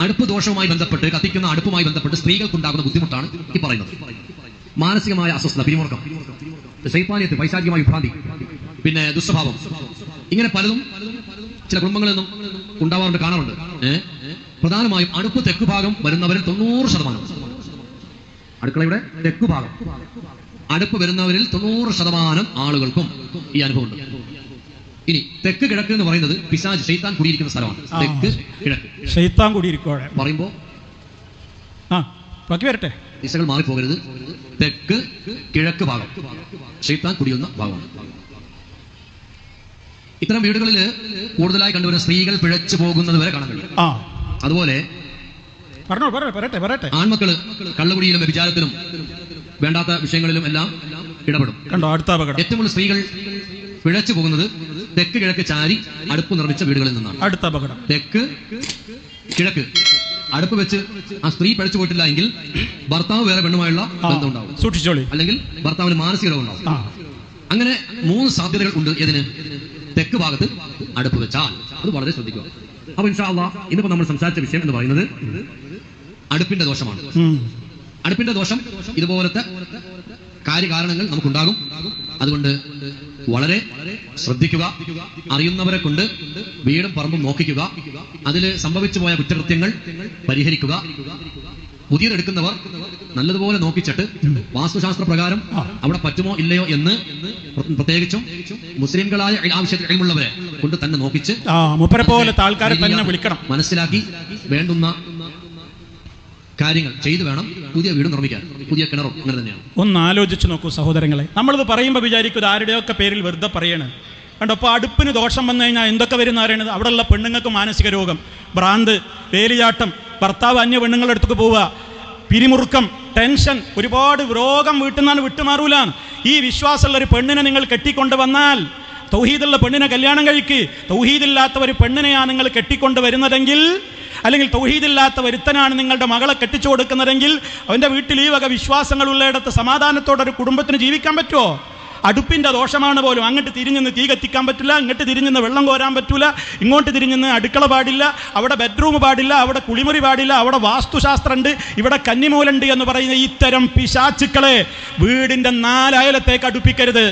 അടുപ്പ് ദോഷവുമായി ബന്ധപ്പെട്ട് കത്തിക്കുന്ന അടുപ്പുമായി ബന്ധപ്പെട്ട് സ്ത്രീകൾക്കുണ്ടാകുന്ന ബുദ്ധിമുട്ടാണ് ഈ പറയുന്നത്. മാനസികമായ അസ്വസ്ഥത പിരിമുറുക്കം. ശൈത്താന്യത്ത് വൈശാഖികമായ വിഭ്രാന്തി. പിന്നെ ദുസ്വഭാവം. ഇങ്ങനെ പലതും ചില കുടുംബങ്ങളിൽ നിന്നും ഉണ്ടാവാറുണ്ട് കാണാറുണ്ട്? പ്രധാനമായും അടുപ്പ് തെക്ക് ഭാഗം വരുന്നവരിൽ തൊണ്ണൂറ് ശതമാനം. അടുക്കളയുടെ തെക്ക് ഭാഗം. അടുപ്പ് വരുന്നവരിൽ തൊണ്ണൂറ് ശതമാനം ആളുകൾക്കും ഈ അനുഭവമുണ്ട്. ഇനി തെക്ക് കിഴക്ക് എന്ന് പറയുന്നത് പിശാജ് ഷെയ്ത്താൻ കുടിയിരിക്കുന്ന സ്ഥലമാണ്. തെക്ക് കിഴക്ക് ഷെയ്ത്താൻ കൂടിയിരിക്കോടെ പറയുമ്പോ ആ ബാക്കി വരട്ടെ. ദിശകൾ മാറിപ്പോകരുത്. തെക്ക് കിഴക്ക് ഭാഗം. ഷെയ്ത്താൻ കുടിയുന്ന ഭാഗമാണ്. ഇത്തരം വീടുകളിൽ കൂടുതലായി കണ്ടുവരുന്ന സ്ത്രീകൾ പിഴച്ചു പോകുന്നത് വരെ കാണാൻ കഴിയും. അതുപോലെ ആൺമക്കൾ കള്ളുകുടിയിലും വ്യഭിചാരത്തിലും വേണ്ടാത്ത വിഷയങ്ങളിലും എല്ലാം ഇടപെടും. കണ്ടോ അടുത്ത അപകടം. ഏറ്റവും കൂടുതൽ സ്ത്രീകൾ പിഴച്ചു പോകുന്നത് തെക്ക് കിഴക്ക് ചാരി അടുപ്പ് നിർമ്മിച്ച വീടുകളിൽ നിന്നാണ്. അടുത്ത അപകടം. തെക്ക് കിഴക്ക്. അടുപ്പ് വെച്ച് ആ സ്ത്രീ പഴിച്ചു പോയിട്ടില്ല എങ്കിൽ ഭർത്താവ് വേറെ പെണ്ണുമായുള്ള ബന്ധം ഉണ്ടാവും. സൂക്ഷിച്ചോളി. അല്ലെങ്കിൽ ഭർത്താവിന് മാനസിക രോഗം ഉണ്ടാവും. അങ്ങനെ മൂന്ന് സാധ്യതകൾ ഉണ്ട് ഏതിന് തെക്ക് ഭാഗത്ത് അടുപ്പ് വെച്ചാൽ. അത് വളരെ ശ്രദ്ധിക്കുക. അപ്പൊ ഇൻഷാ അള്ളാ ഇന്നിപ്പോ നമ്മൾ സംസാരിച്ച വിഷയം എന്ന് പറയുന്നത് അടുപ്പിന്റെ ദോഷമാണ്. അടുപ്പിന്റെ ദോഷം ഇതുപോലത്തെ കാര്യകാരണങ്ങൾ നമുക്കുണ്ടാകും. അതുകൊണ്ട് വളരെ ശ്രദ്ധിക്കുക അറിയുന്നവരെ കൊണ്ട് വീടും പറമ്പും നോക്കിക്കുക അതിൽ സംഭവിച്ചു പോയ കുറ്റകൃത്യങ്ങൾ പരിഹരിക്കുക. പുതിയതെടുക്കുന്നവർ നല്ലതുപോലെ നോക്കിച്ചിട്ട് വാസ്തുശാസ്ത്ര പ്രകാരം അവിടെ പറ്റുമോ ഇല്ലയോ എന്ന് പ്ര- പ്രത്യേകിച്ചും മുസ്ലിംകളായ ആവശ്യത്തിൽ കഴിവുള്ളവരെ കൊണ്ട് തന്നെ നോക്കിച്ച് തന്നെ വിളിക്കണം. മനസ്സിലാക്കി വേണ്ടുന്ന കാര്യങ്ങൾ ചെയ്തു വേണം പുതിയ വീട് നിർമ്മിക്കാൻ പുതിയ കിണറും അങ്ങനെ തന്നെയാണ്. ഒന്ന് ആലോചിച്ച് നോക്കൂ സഹോദരങ്ങളെ. നമ്മളിത് പറയുമ്പോൾ വിചാരിക്കും ആരുടെയൊക്കെ പേരിൽ വെറുതെ പറയണേ. കണ്ടോ അപ്പോൾ അടുപ്പിന് ദോഷം വന്നു കഴിഞ്ഞാൽ എന്തൊക്കെ വരുന്ന അറിയണത് അവിടെയുള്ള പെണ്ണുങ്ങൾക്ക് മാനസിക രോഗം. ഭ്രാന്ത് വേലിചാട്ടം ഭർത്താവ് അന്യ പെണ്ണുങ്ങളുടെ അടുത്തേക്ക് പോവുക പിരിമുറുക്കം ടെൻഷൻ ഒരുപാട് രോഗം വീട്ടിൽ നിന്നാണ് വിട്ടുമാറൂല. ഈ വിശ്വാസമുള്ള ഒരു പെണ്ണിനെ നിങ്ങൾ കെട്ടിക്കൊണ്ട് വന്നാൽ തൗഹീദുള്ള പെണ്ണിനെ കല്യാണം കഴിക്ക്. തൗഹീദില്ലാത്ത ഒരു പെണ്ണിനെയാണ് നിങ്ങൾ കെട്ടിക്കൊണ്ട് വരുന്നതെങ്കിൽ അല്ലെങ്കിൽ തൗഹീദില്ലാത്ത ഒരുത്തനാണ് നിങ്ങളുടെ മകളെ കെട്ടിച്ചു കൊടുക്കുന്നതെങ്കിൽ അവന്റെ വീട്ടിൽ ഈ വക വിശ്വാസങ്ങളുള്ളയിടത്ത് സമാധാനത്തോടെ ഒരു കുടുംബത്തിന് ജീവിക്കാൻ പറ്റുമോ? അടുപ്പിന്റെ ദോഷമാണ് പോലും. അങ്ങോട്ട് തിരിഞ്ഞെന്ന് തീ കത്തിക്കാൻ പറ്റില്ല ഇങ്ങോട്ട് തിരിഞ്ഞെന്ന് വെള്ളം കോരാൻ പറ്റില്ല ഇങ്ങോട്ട് തിരിഞ്ഞെന്ന് അടുക്കള പാടില്ല അവിടെ ബെഡ്റൂം പാടില്ല അവിടെ കുളിമുറി പാടില്ല അവിടെ വാസ്തുശാസ്ത്രമുണ്ട് ഇവിടെ കന്നിമൂലുണ്ട് എന്ന് പറയുന്ന ഇത്തരം പിശാച്ചുക്കളെ വീടിന്റെ നാലയലത്തേക്ക് അടുപ്പിക്കരുത്.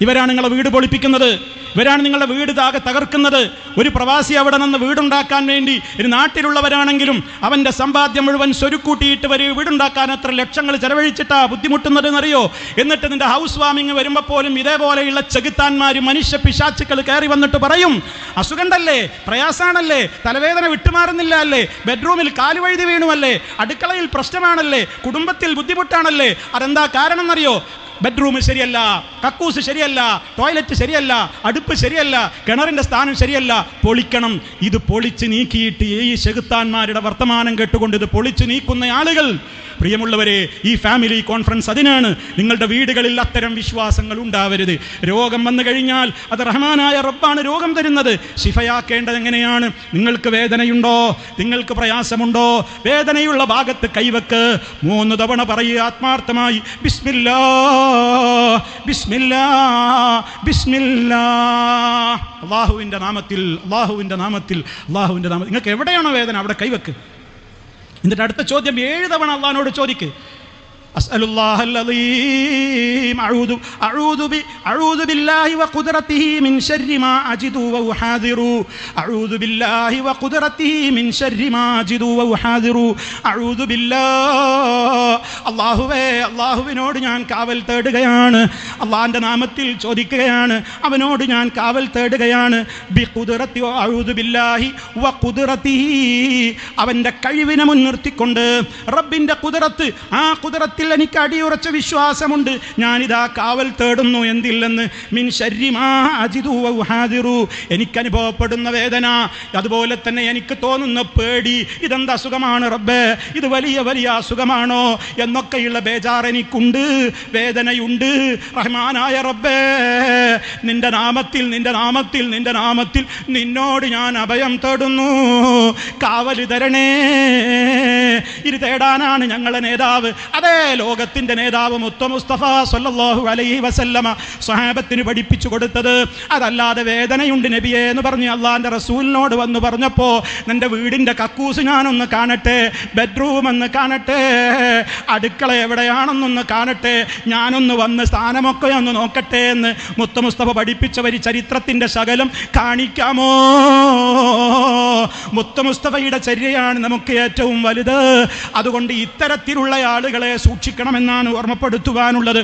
ഇവരാണ് നിങ്ങളെ വീട് പൊളിപ്പിക്കുന്നത്. ഇവരാണ് നിങ്ങളുടെ വീട് താകെ തകർക്കുന്നത്. ഒരു പ്രവാസി അവിടെ നിന്ന് വീടുണ്ടാക്കാൻ വേണ്ടി ഒരു നാട്ടിലുള്ളവരാണെങ്കിലും അവന്റെ സമ്പാദ്യം മുഴുവൻ സ്വരുക്കൂട്ടിയിട്ട് വരെ വീടുണ്ടാക്കാൻ എത്ര ലക്ഷങ്ങൾ ചെലവഴിച്ചിട്ടാ ബുദ്ധിമുട്ടുന്നതെന്നറിയോ? എന്നിട്ട് നിന്റെ ഹൗസ് വാമിങ് വരുമ്പോൾ പോലും ഇതേപോലെയുള്ള ചെകുത്താന്മാർ മനുഷ്യ പിശാച്ചുക്കൾ കയറി വന്നിട്ട് പറയും അസുഖണ്ടല്ലേ പ്രയാസാണല്ലേ? തലവേദന വിട്ടുമാറുന്നില്ല അല്ലേ? ബെഡ്റൂമിൽ കാലുവഴുതി വീണുമല്ലേ അടുക്കളയിൽ പ്രശ്നമാണല്ലേ? കുടുംബത്തിൽ ബുദ്ധിമുട്ടാണല്ലേ? അതെന്താ കാരണം എന്നറിയോ ബെഡ്റൂം ശരിയല്ല കക്കൂസ് ശരിയല്ല ടോയ്ലറ്റ് ശരിയല്ല അടുപ്പ് ശരിയല്ല കിണറിന്റെ സ്ഥാനം ശരിയല്ല. പൊളിക്കണം. ഇത് പൊളിച്ച് നീക്കിയിട്ട് ഈ ചെകുത്താന്മാരുടെ വർത്തമാനം കേട്ടുകൊണ്ട് ഇത് പൊളിച്ച് നീക്കുന്ന ആളുകൾ. പ്രിയമുള്ളവരെ ഈ ഫാമിലി കോൺഫറൻസ് അതിനാണ്. നിങ്ങളുടെ വീടുകളിൽ അത്തരം വിശ്വാസങ്ങൾ ഉണ്ടാവരുത്. രോഗം വന്നു കഴിഞ്ഞാൽ അത് റഹ്മാനായ റബ്ബാണ് രോഗം തരുന്നത്. ശിഫയാക്കേണ്ടത് എങ്ങനെയാണ്? നിങ്ങൾക്ക് വേദനയുണ്ടോ? നിങ്ങൾക്ക് പ്രയാസമുണ്ടോ? വേദനയുള്ള ഭാഗത്ത് കൈവക്ക്. മൂന്ന് തവണ പറയുക ആത്മാർത്ഥമായി ബിസ്മില്ലാ അള്ളാഹുവിന്റെ നാമത്തിൽ അള്ളാഹുവിന്റെ നാമത്തിൽ അള്ളാഹുവിന്റെ നാമത്തിൽ. നിങ്ങൾക്ക് എവിടെയാണോ വേദന അവിടെ കൈവക്ക്. എന്നിട്ട് അടുത്ത ചോദ്യം ഏഴ് തവണ അള്ളഹാനോട് ചോദിക്ക്. أسأل الله العظيم أعوذ أعوذ ب أعوذ بالله وقدرته من شر ما أجد وأحاذر أعوذ بالله وقدرته من شر ما أجد وأحاذر أعوذ بالله അള്ളാഹുവേ അള്ളാഹുവിനോട് ഞാൻ കാവൽ തേടുകയാണ് അള്ളാഹിൻ്റെ നാമത്തിൽ ചോദിക്കുകയാണ് അവനോട് ഞാൻ കാവൽ തേടുകയാണ് ബി കുതിറത്തി അഴുതു ബില്ലാഹി വ കുതിറത്തിഹി അവൻ്റെ കഴിവിനെ മുൻനിർത്തിക്കൊണ്ട് റബ്ബിൻ്റെ കുതിറത്ത് ആ കുതിറത്തിൽ എനിക്ക് അടിയുറച്ച വിശ്വാസമുണ്ട്. ഞാനിതാ കാവൽ തേടുന്നു. എന്തില്ലെന്ന്? മിൻ ശരിമാ എനിക്ക് ഹാദിറു. എനിക്കനുഭവപ്പെടുന്ന വേദന. അതുപോലെ തന്നെ എനിക്ക് തോന്നുന്ന പേടി. ഇതെന്താ അസുഖമാണ് റബ്ബേ? ഇത് വലിയ വലിയ അസുഖമാണോ? എന്നൊക്കെയുള്ള ബേജാർ എനിക്കുണ്ട്. വേദനയുണ്ട്. റഹ്മാനായ റബ്ബേ നിന്റെ നാമത്തിൽ നിന്റെ നാമത്തിൽ നിന്റെ നാമത്തിൽ നിന്നോട് ഞാൻ അഭയം തേടുന്നു. കാവൽ തരണേ ഇത് തേടാനാണ് ഞങ്ങളെ നേതാവ്. അതേ ലോകത്തിന്റെ നേതാവ് മുത്ത മുസ്തഫ സല്ലല്ലാഹു അലൈഹി വസല്ലമ സ്വഹാബത്തിന് പഠിപ്പിച്ചു കൊടുത്തത്. അതല്ലാതെ വേദനയുണ്ട് നബിയെ എന്ന് പറഞ്ഞ് അള്ളാന്റെ റസൂലിനോട് വന്ന് പറഞ്ഞപ്പോ നിന്റെ വീടിന്റെ കക്കൂസ് ഞാനൊന്ന് കാണട്ടെ ബെഡ്റൂം എന്ന് കാണട്ടെ അടുക്കള എവിടെയാണെന്നൊന്ന് കാണട്ടെ ഞാനൊന്ന് വന്ന് സ്ഥാനമൊക്കെ ഒന്ന് നോക്കട്ടെ എന്ന് മുത്ത മുസ്തഫ പഠിപ്പിച്ചവർ ചരിത്രത്തിന്റെ ശകലം കാണിക്കാമോ? മുത്ത മുസ്തഫയുടെ ചര്യയാണ് നമുക്ക് ഏറ്റവും വലുത്. അതുകൊണ്ട് ഇത്തരത്തിലുള്ള ആളുകളെ സൂക്ഷിക്കണമെന്നാണ് ഓർമ്മപ്പെടുത്തുവാനുള്ളത്.